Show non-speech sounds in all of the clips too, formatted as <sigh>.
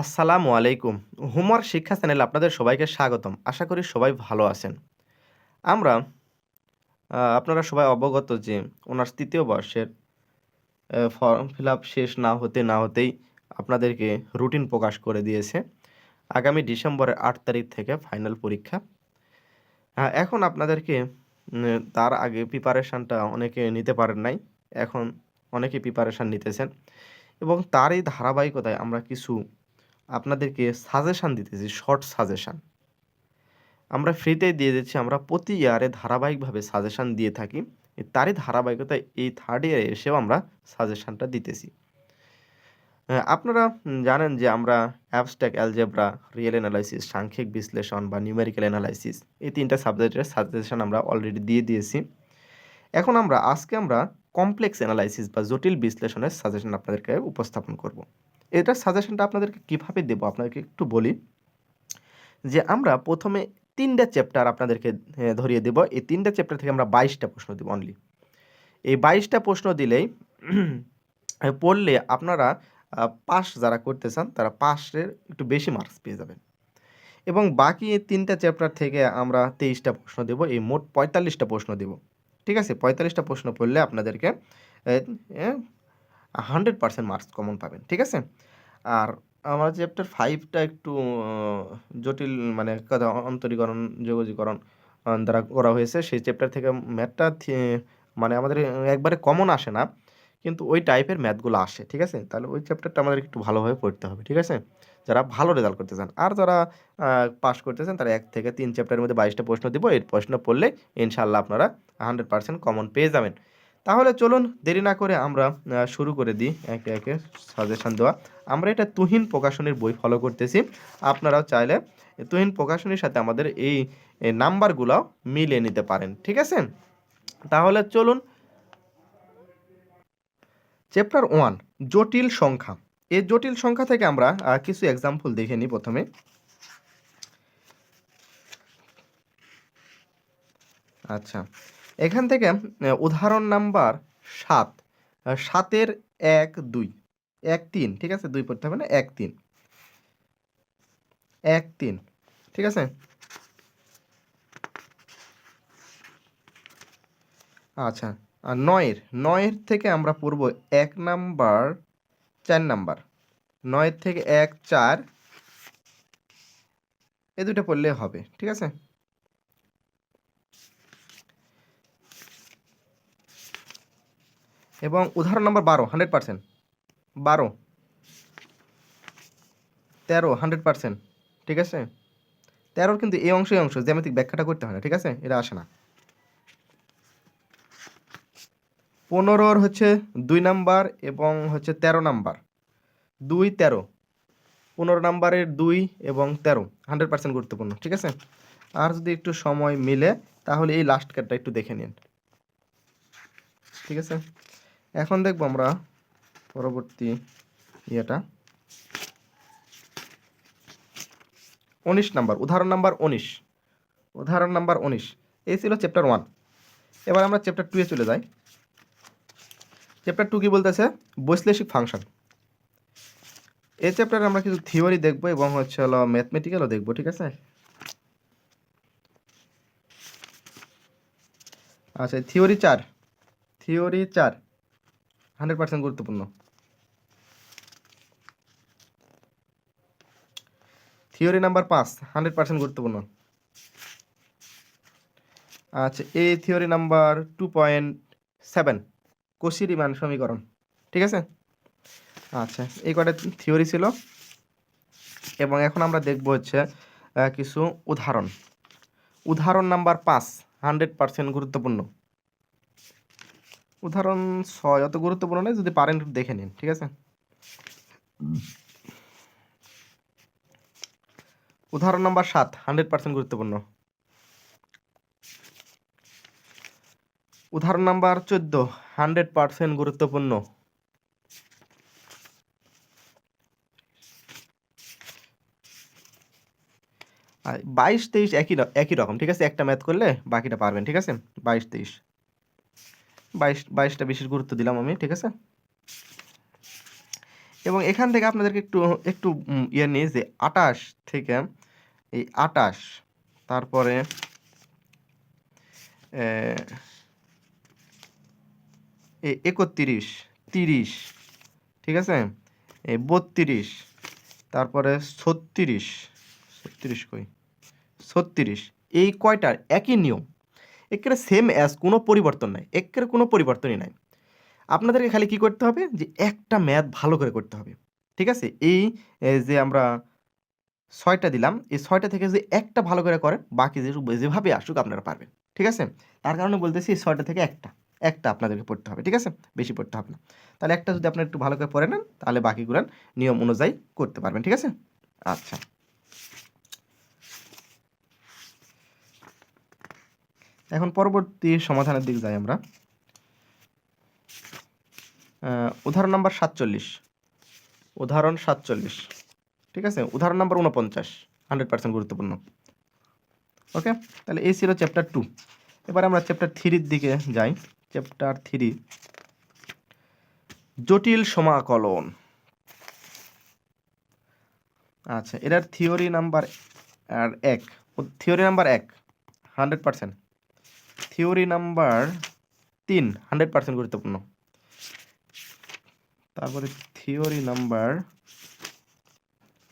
আসসালামু আলাইকুম। হোমওয়ার্ক শিক্ষা চ্যানেলে আপনাদের সবাইকে স্বাগতম। আশা করি সবাই ভালো আছেন। আমরা আপনারা সবাই অবগত যে ওনার তৃতীয় বর্ষের ফর্ম ফিল শেষ না হতে না হতেই আপনাদেরকে রুটিন প্রকাশ করে দিয়েছে। আগামী ডিসেম্বরের আট তারিখ থেকে ফাইনাল পরীক্ষা। এখন আপনাদেরকে তার আগে প্রিপারেশানটা অনেকে নিতে পারেন নাই। এখন অনেকে প্রিপারেশান নিতেছেন। এবং তারই ধারাবাহিকতায় আমরা কিছু আপনাদেরকে সাজেশান দিতেছি শর্ট সাজেশান আমরা ফ্রিতেই দিয়ে দিচ্ছি, আমরা প্রতি ইয়ারে ধারাবাহিকভাবে সাজেশান দিয়ে থাকি। তারই ধারাবাহিকতায় এই থার্ড ইয়ারে এসেও আমরা সাজেশানটা দিতেছি। আপনারা জানেন যে আমরা অ্যাবস্ট্যাক অ্যালজেব্রা রিয়েল অ্যানালাইসিস সাংখ্যিক বিশ্লেষণ বা নিউমেরিক্যাল অ্যানালাইসিস এই তিনটা সাবজেক্টের সাজেশান আমরা অলরেডি দিয়ে দিয়েছি। এখন আমরা, আজকে আমরা কমপ্লেক্স অ্যানালাইসিস বা জটিল বিশ্লেষণের সাজেশন আপনাদেরকে উপস্থাপন করব। এটার সাজেশনটা আপনাদেরকে কীভাবে দেবো? আপনাদেরকে একটু বলি যে, আমরা প্রথমে তিনটা চ্যাপ্টার আপনাদেরকে ধরিয়ে দেব। এই তিনটা চ্যাপ্টার থেকে আমরা বাইশটা প্রশ্ন দেবো অনলি এই বাইশটা প্রশ্ন দিলেই <clears throat> পড়লে আপনারা পাস যারা করতে চান, তারা পাসের একটু বেশি মার্কস পেয়ে যাবেন। এবং বাকি তিনটা চ্যাপ্টার থেকে আমরা তেইশটা প্রশ্ন দেব। এই মোট পঁয়তাল্লিশটা প্রশ্ন দেব। ঠিক আছে? পঁয়তাল্লিশটা প্রশ্ন পড়লে আপনাদেরকে হান্ড্রেড পার্সেন্ট মার্কস কমন পাবেন, ঠিক আছে? আর আমার চ্যাপ্টার ফাইভটা একটু জটিল মানে অন্তরীকরণ যোগজীকরণ দ্বারা করা হয়েছে, সেই চ্যাপ্টার থেকে ম্যাথটা মানে আমাদের একবারে কমন আসে না, কিন্তু ওই টাইপের ম্যাথগুলো আসে, ঠিক আছে? তাহলে ওই চ্যাপ্টারটা আমাদের একটু ভালোভাবে পড়তে হবে, ঠিক আছে? যারা ভালো রেজাল্ট করতে চান, আর যারা পাস করতে চান, তারা এক থেকে তিন চ্যাপ্টারের মধ্যে বাইশটা প্রশ্ন দিব, এর প্রশ্ন পড়লে ইনশাল্লাহ আপনারা হান্ড্রেড পার্সেন্ট কমন পেয়ে যাবেন। তাহলে চলুন দেরি না করে আমরা শুরু করে দিই একে একে সাজেশন দেওয়া। আমরা এটা তুহিন প্রকাশনীর বই ফলো করতেছি। আপনারাও চাইলে তুহিন প্রকাশনীর সাথে আমাদের এই নাম্বারগুলো মিলিয়ে নিতে পারেন, ঠিক আছে? তাহলে চলুন। চ্যাপ্টার ওয়ান জটিল সংখ্যা। এই জটিল সংখ্যা থেকে আমরা কিছু এক্সাম্পল দেখে নিই প্রথমে। আচ্ছা। এখান থেকে উদাহরণ নাম্বার সাত। সাতের এক, দুই। এক, তিন, ঠিক আছে? দুই পড়তে হবে না? এক, তিন। এক, তিন, ঠিক আছে? আচ্ছা আর নয়ের নয়ের থেকে আমরা পড়ব এক নাম্বার, চার নাম্বার। নয়ের থেকে এক, চার, এ দুটো পড়লে হবে, ঠিক আছে? এবং উদাহরণ নম্বর বারো হান্ড্রেড পার্সেন্ট বারো। তেরো হান্ড্রেড পার্সেন্ট ঠিক আছে? তেরোর কিন্তু এই অংশ এই অংশ। জ্যামিতিক ব্যাখ্যাটা করতে হয় না, ঠিক আছে? এটা আসে না। পনেরোর হচ্ছে দুই নাম্বার এবং হচ্ছে তেরো নাম্বার। দুই, তেরো। পনেরো নাম্বারের দুই এবং তেরো। হান্ড্রেড পার্সেন্ট গুরুত্বপূর্ণ, ঠিক আছে? আর যদি একটু সময় মিলে, তাহলে এই লাস্ট কার্ডটা একটু দেখে নিন। ঠিক আছে? এখন দেখব আমরা পরবর্তী ইয়েটা। উনিশ নাম্বার, উদাহরণ নাম্বার উনিশ। উদাহরণ নাম্বার উনিশ। এই ছিল চ্যাপ্টার ওয়ান এবার আমরা চ্যাপ্টার টুয়ে চলে যাই। চ্যাপ্টার টু কি বলতেছে? বৈশ্লেষিক ফাংশন এই চ্যাপ্টারে আমরা কিছু থিওরি দেখব এবং হচ্ছে হলো ম্যাথমেটিক্যালও দেখব, ঠিক আছে? আচ্ছা থিওরি চার। থিওরি চার। হান্ড্রেড পার্সেন্ট গুরুত্বপূর্ণ। থিওরি নাম্বার পাঁচ, হান্ড্রেড পার্সেন্ট গুরুত্বপূর্ণ। আচ্ছা এই theory number two point seven Cauchy মান সমীকরণ, ঠিক আছে? আচ্ছা এই কটা থিওরি ছিল? এবং এখন আমরা দেখব হচ্ছে কিছু উদাহরণ। উদাহরণ নাম্বার পাঁচ, হান্ড্রেড পার্সেন্ট গুরুত্বপূর্ণ। উদাহরণ ছয়, অত গুরুত্বপূর্ণ নয়, যদি পারেন দেখে নিন, ঠিক আছে? উদাহরণ নাম্বার সাত, হান্ড্রেড পার্সেন্ট গুরুত্বপূর্ণ। উদাহরণ নাম্বার চোদ্দ, হান্ড্রেড পার্সেন্ট গুরুত্বপূর্ণ। বাইশ, তেইশ একই একই রকম, ঠিক আছে? একটা ম্যাথ করলে বাকিটা পারবেন, ঠিক আছে? বাইশ, তেইশ। বাইশ, বাইশটা বিশেষ গুরুত্ব দিলাম আমি, ঠিক আছে? এবং এখান থেকে আপনাদেরকে একটু একটু ইয়ে নিই যে আটাশ থেকে, এই আটাশ, তারপরে একত্রিশ, তিরিশ, ঠিক আছে? এই বত্রিশ, তারপরে ছত্রিশ ছত্রিশ কই? ছত্রিশ, এই কয়টার একই নিয়ম? একেবারে সেম অ্যাজ কোনো পরিবর্তন নাই একের কোনো পরিবর্তনই নাই। আপনাদেরকে খালি কি করতে হবে? যে একটা ম্যাথ ভালো করে করতে হবে। ঠিক আছে? এই যে আমরা ছয়টা দিলাম, এই ছয়টা থেকে যে একটা ভালো করে করেন, বাকি যে যেভাবে আসুক আপনারা পারবেন। ঠিক আছে? তার কারণে বলতেছি এই ছয়টা থেকে একটা একটা আপনাদেরকে পড়তে হবে, ঠিক আছে? বেশি পড়তে হবে না। তাহলে একটা যদি আপনারা একটু ভালো করে পড়ে নেন, তাহলে বাকিগুলো নিয়ম অনুযায়ী করতে পারবেন, ঠিক আছে? আচ্ছা। এখন পরবর্তী সমাধানের দিকে যাই আমরা। উদাহরণ নাম্বার সাতচল্লিশ। উদাহরণ সাতচল্লিশ। ঠিক আছে? উদাহরণ নাম্বার উনপঞ্চাশ হান্ড্রেড পার্সেন্ট গুরুত্বপূর্ণ। ওকে তাহলে এই ছিল চ্যাপ্টার টু এবার আমরা চ্যাপ্টার থ্রির দিকে যাই। চ্যাপ্টার থ্রি জটিল সমাকলন। আচ্ছা এটার থিওরি নাম্বার আর এক। থিওরি নাম্বার এক। হান্ড্রেড পার্সেন্ট থিওরি নাম্বার তিন, হান্ড্রেড পার্সেন্ট গুরুত্বপূর্ণ। তারপরে থিওরি নাম্বার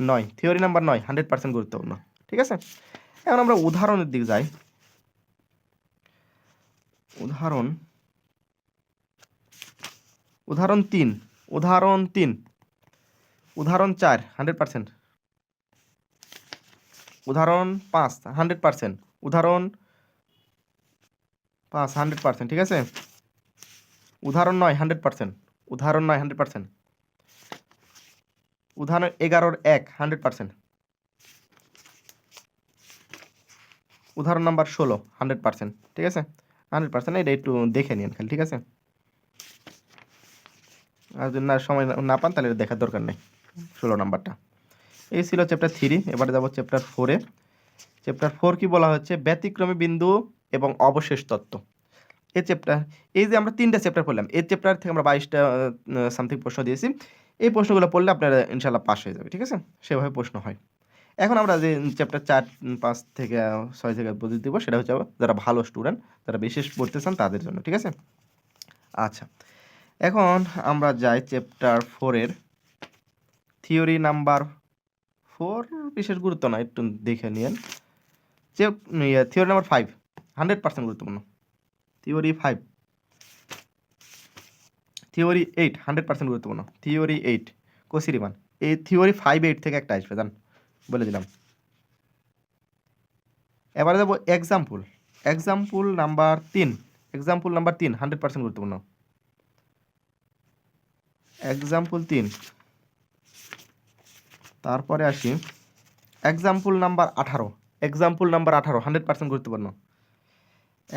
নয়, থিওরি নাম্বার নয়, হান্ড্রেড পার্সেন্ট গুরুত্বপূর্ণ, ঠিক আছে? এখন আমরা উদাহরণের দিকে যাই। উদাহরণ উদাহরণ তিন উদাহরণ তিন, উদাহরণ চার, হান্ড্রেড পার্সেন্ট। উদাহরণ পাঁচ, হান্ড্রেড পার্সেন্ট। উদাহরণ পাঁচ, হান্ড্রেড পার্সেন্ট, ঠিক আছে? উদাহরণ নয়, হান্ড্রেড পার্সেন্ট, উদাহরণ নয়, হান্ড্রেড পার্সেন্ট। উদাহরণ এগারোর এক, হান্ড্রেড পার্সেন্ট। উদাহরণ নাম্বার ষোলো, হান্ড্রেড পার্সেন্ট, ঠিক আছে? হান্ড্রেড পার্সেন্ট এটা একটু দেখে নিন খালি, ঠিক আছে? আর যদি না সময় না- পান, তাহলে দেখার দরকার নেই, ষোলো নাম্বারটা। এই ছিল চ্যাপ্টার থ্রি এবারে যাব চ্যাপ্টার ফোরে চ্যাপ্টার ফোর কি বলা হচ্ছে? ব্যতিক্রমী বিন্দু এবং অবশেষ তত্ত্ব। এই চ্যাপ্টার এই যে আমরা তিনটা চ্যাপ্টার পড়লাম এই চ্যাপ্টার থেকে আমরা বাইশটা সামথিং প্রশ্ন দিয়েছি। এই প্রশ্নগুলো পড়লে আপনারা ইনশাল্লাহ পাস হয়ে যাবে, ঠিক আছে? সেভাবে প্রশ্ন হয়। এখন আমরা যে চ্যাপ্টার চার, পাঁচ থেকে ছয় থেকে বুঝে দিব, সেটা হচ্ছে যারা ভালো স্টুডেন্ট যারা বিশেষ পড়তে চান তাদের জন্য, ঠিক আছে? আচ্ছা এখন আমরা যাই চ্যাপ্টার ফোরের থিওরি নাম্বার ফোর বিশেষ গুরুত্ব না, একটু দেখে নিন যে theory number five hundred percent গুরুত্বপূর্ণ। Theory five. Theory eight, hundred percent গুরুত্বপূর্ণ। থিওরি এইট কোসিরিমান এই থিওরি ফাইভ এইট থেকে একটা আসবে, জান? বলে দিলাম। এবারে যাব এক্সাম্পল এক্সাম্পল নাম্বার তিন। এক্সাম্পল নাম্বার তিন, হান্ড্রেড পার্সেন্ট গুরুত্বপূর্ণ। এক্সাম্পল তিন। তারপরে আসি। এক্সাম্পল নাম্বার আঠারো। এক্সাম্পল নাম্বার আঠারো, হান্ড্রেড পার্সেন্ট গুরুত্বপূর্ণ।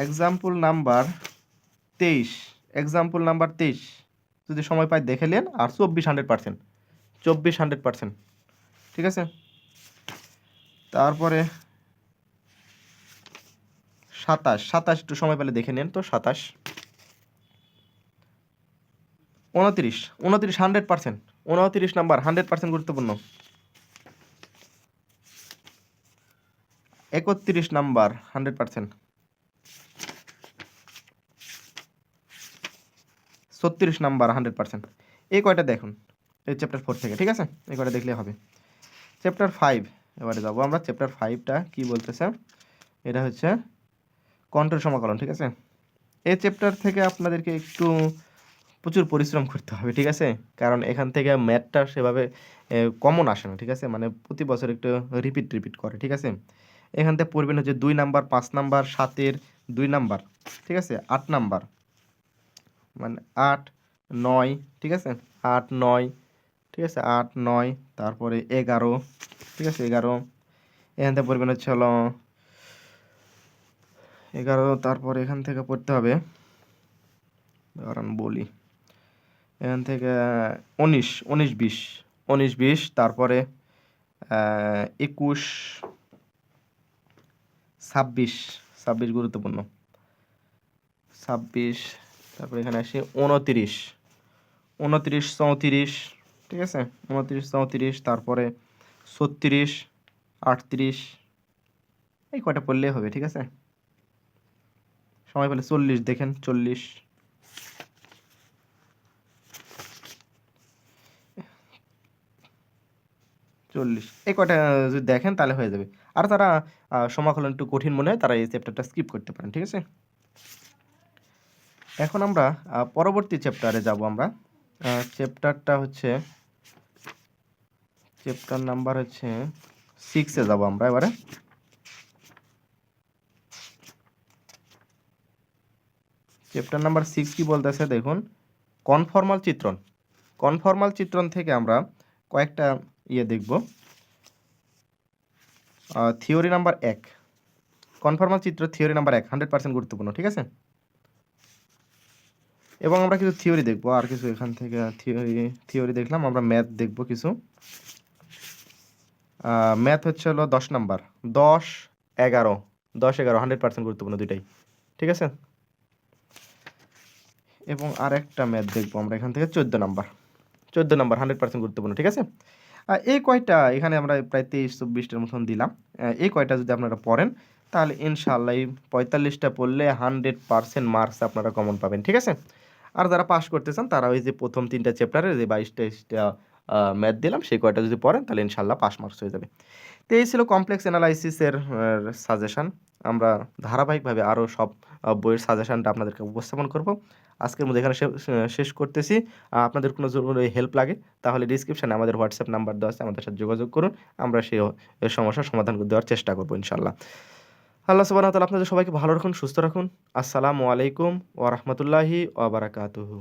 এক্সাম্পল নাম্বার তেইশ। এক্সাম্পল নাম্বার তেইশ। যদি সময় পাই দেখে নেন, আর চব্বিশ হান্ড্রেড পার্সেন্ট চব্বিশ হান্ড্রেড পার্সেন্ট ঠিক আছে? তারপরে সাতাশ। সাতাশ একটু সময় পেলে দেখে নেন তো, সাতাশ। উনত্রিশ। উনত্রিশ হান্ড্রেড পার্সেন্ট উনত্রিশ নাম্বার হান্ড্রেড পার্সেন্ট গুরুত্বপূর্ণ। একত্রিশ নাম্বার হান্ড্রেড পার্সেন্ট ছত্রিশ নাম্বার হান্ড্রেড পার্সেন্ট এই কয়টা দেখুন, এই চ্যাপ্টার ফোর থেকে, ঠিক আছে? এই কয়টা দেখলে হবে। চ্যাপ্টার ফাইভ এবারে যাব আমরা। চ্যাপ্টার ফাইভটা কি বলতেছে এটা হচ্ছে কন্ট্রোল সমাকলন, ঠিক আছে? এই চ্যাপ্টার থেকে আপনাদেরকে একটু প্রচুর পরিশ্রম করতে হবে, ঠিক আছে? কারণ এখান থেকে ম্যাথটা সেভাবে কমন আসে না, ঠিক আছে? মানে প্রতি বছর একটু রিপিট রিপিট করে, ঠিক আছে? এখান থেকে পড়বেন হচ্ছে দুই নাম্বার, পাঁচ নাম্বার, সাতের দুই নাম্বার, ঠিক আছে? আট নাম্বার। মানে আট, নয়, ঠিক আছে? আট, নয়, ঠিক আছে? আট, নয়, তারপরে এগারো, ঠিক আছে? এগারো। এখান থেকে পড়বেন হচ্ছে হলো এগারো, তারপরে এখান থেকে পড়তে হবে। কারণ বলি। এখান থেকে উনিশ উনিশ, বিশ উনিশ, বিশ, তারপরে একুশ, ছাব্বিশ ছাব্বিশ গুরুত্বপূর্ণ। ছাব্বিশ তারপরে এখানে আসি, উনতিরিশ। উনতিরিশ, চৌত্রিশ, ঠিক আছে? উনত্রিশ, চৌত্রিশ, তারপরে ছত্রিশ, আটত্রিশ, এই কয়টা পড়লেই হবে, ঠিক আছে? সময় পেলে চল্লিশ দেখেন, চল্লিশ। চল্লিশ, এই কয়টা যদি দেখেন তাহলে হয়ে যাবে। আর তারা সমাকলন একটু কঠিন মনে হয়, তারা এই চ্যাপ্টারটা স্কিপ করতে পারেন, ঠিক আছে? এখন আমরা পরবর্তী চ্যাপ্টারে যাব আমরা। চ্যাপ্টারটা হচ্ছে চ্যাপ্টার নাম্বার হচ্ছে সিক্সে যাব আমরা এবারে। চ্যাপ্টার নাম্বার সিক্স কি বলতেছে দেখুন কনফর্মাল চিত্রণ। কনফর্মাল চিত্রণ থেকে আমরা কয়েকটা ইয়ে দেখব। থিওরি নাম্বার এক। কনফর্মাল চিত্র থিওরি নাম্বার এক হান্ড্রেড পার্সেন্ট গুরুত্বপূর্ণ, ঠিক আছে? এবং আমরা কিছু থিওরি দেখব। আর কিছু এখান থেকে থিওরি থিওরি দেখলাম, আমরা ম্যাথ দেখব কিছু। ম্যাথ হচ্ছে হলো দশ নাম্বার। দশ, এগারো। দশ, এগারো হান্ড্রেড পার্সেন্ট গুরুত্বপূর্ণ দুইটাই। ঠিক আছে? এবং আর একটা ম্যাথ দেখব আমরা এখান থেকে, চোদ্দ নাম্বার। চোদ্দ নাম্বার হান্ড্রেড পার্সেন্ট গুরুত্বপূর্ণ, ঠিক আছে? এই কয়টা, এখানে আমরা প্রায় তেইশ, চব্বিশটার মতন দিলাম। এই কয়টা যদি আপনারা পড়েন, তাহলে ইনশাল্লাহ এই পঁয়তাল্লিশটা পড়লে হান্ড্রেড পার্সেন্ট মার্কস আপনারা কমন পাবেন, ঠিক আছে? আর যারা পাশ করতে চান, তারা ওই যে প্রথম তিনটা চ্যাপ্টারে যে বাইশ তেইশটা ম্যাথ দিলাম, সেই কয়টা যদি পড়েন, তাহলে ইনশাল্লাহ পাস মার্কস হয়ে যাবে। তো এই ছিল কমপ্লেক্স অ্যানালাইসিসের সাজেশান আমরা ধারাবাহিকভাবে আরও সব বইয়ের সাজেশানটা আপনাদেরকে উপস্থাপন করব। আজকের মধ্যে এখানে শেষ করতেছি। আপনাদের কোনো জরুরি হেল্প লাগে, তাহলে ডিসক্রিপশানে আমাদের হোয়াটসঅ্যাপ নাম্বার দেওয়া আছে, আমাদের সাথে যোগাযোগ করুন। আমরা সেই সমস্যার সমাধান দেওয়ার চেষ্টা করব ইনশাল্লাহ আল্লাহ সুবাহ আপনাদের সবাইকে ভালো রাখুন সুস্থ রাখুন। আসসালামু আলাইকুম ওরহমতুল্লাহি ওবরাকাতুহু